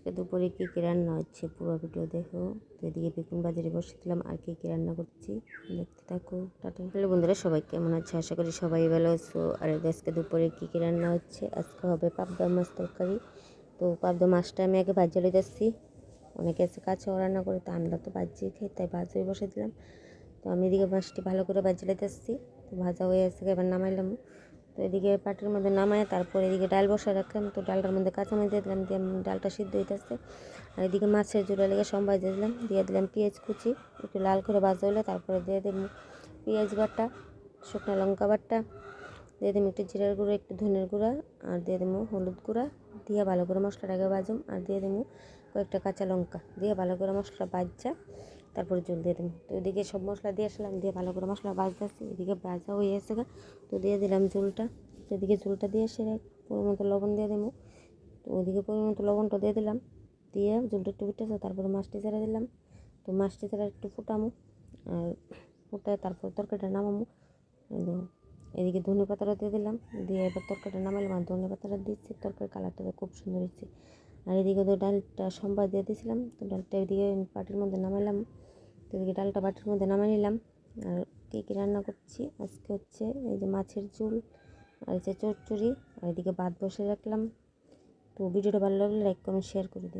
আজকে দুপুরে কী কী রান্না হচ্ছে? পুরো ভিডিও দেখো। তো এদিকে বেগুন বাজারে বসে দিলাম আর কী কী রান্না করছি? দেখতে থাকো। টাটা। হ্যালো বন্ধুরা, সবাই কেমন আছে? আশা করি সবাই ভালো আছো। আর আজকে দুপুরে কী কী রান্না হচ্ছে? আজকে হবে পাবদা মাছ তরকারি। তো পাবদা মাছটা আমি আগে ভাজা যাচ্ছি অনেকে আছে কাছেও রান্না করে, তো আমরা তো বাজিয়ে খাই, তাই ভাজই বসে দিলাম। তো আমি এদিকে মাছটি ভালো করে বাজিয়ে লাইতেছি তো ভাজা হয়ে আসছে এবার নামাইলাম। তো এদিকে পাটির মধ্যে নামায়, তারপর এদিকে ডাল বসা রাখলাম। তো ডালটার মধ্যে কাঁচামরিচ দিয়ে দিলাম, দিয়ে ডালটা সিদ্ধ হইতে হইতেছে। আর এদিকে মাছের জোড়া লেগে সম্বাই দিয়ে দিলাম দিয়ে দিলাম পেঁয়াজ কুচি, একটু লাল করে ভাজা হলে তারপরে দিয়ে দেবো পেঁয়াজ বাটা, শুকনো লঙ্কা বাটা, দিয়ে দেবো একটু জিরার গুঁড়ো, একটু ধনের গুঁড়া, আর দিয়ে দেবো হলুদ গুঁড়া, দিয়ে ভালো করে মশলাটাকে বাজুম আর দিয়ে দেবো কয়েকটা কাঁচা লঙ্কা, দিয়ে ভালো করে মশলা বাজা তারপরে জল দিয়ে দেবো তো এদিকে সব মশলা দিয়ে আসলাম, দিয়ে ভালো করে মশলা বাজতে বাজতেছি এদিকে ভাজা হয়ে এসে তো দিয়ে দিলাম ঝোলটা। তো এদিকে ঝোলটা দিয়ে এসে পরিমাণ মতো লবণ দিয়ে দেবো তো ওদিকে পরিমাণ মতো লবণটা দিয়ে দিলাম। দিয়ে ঝোলটা একটু উঠেছে তারপরে মাছটি ছেড়ে দিলাম। তো মাছটি ছেড়ে একটু ফুটামো। আর ফুটায় তারপর তরকারিটা নামামো। এদিকে ধনে পাতাটা দিয়ে দিলাম। দিয়ে এবার তরকারিটা নামালাম আর ধনে পাতাটা দিচ্ছি তরকারি কালারটা খুব সুন্দর হচ্ছে আর এদিকে তো ডালটা সম্বাদ দিয়ে দিয়েছিলাম, তো ডালটা এদিকে পাটির মধ্যে নামাইলাম। তো এদিকে ডালটা পাটির মধ্যে নামাই নিলাম। আর কী কী রান্না করছি? আজকে হচ্ছে এই যে মাছের চুল আর এই যে চচ্চড়ি। আর এদিকে বাদ বসে রাখলাম। তো ভিডিওটা ভালো লাগলে লাইক কমেন্ট শেয়ার করে দিন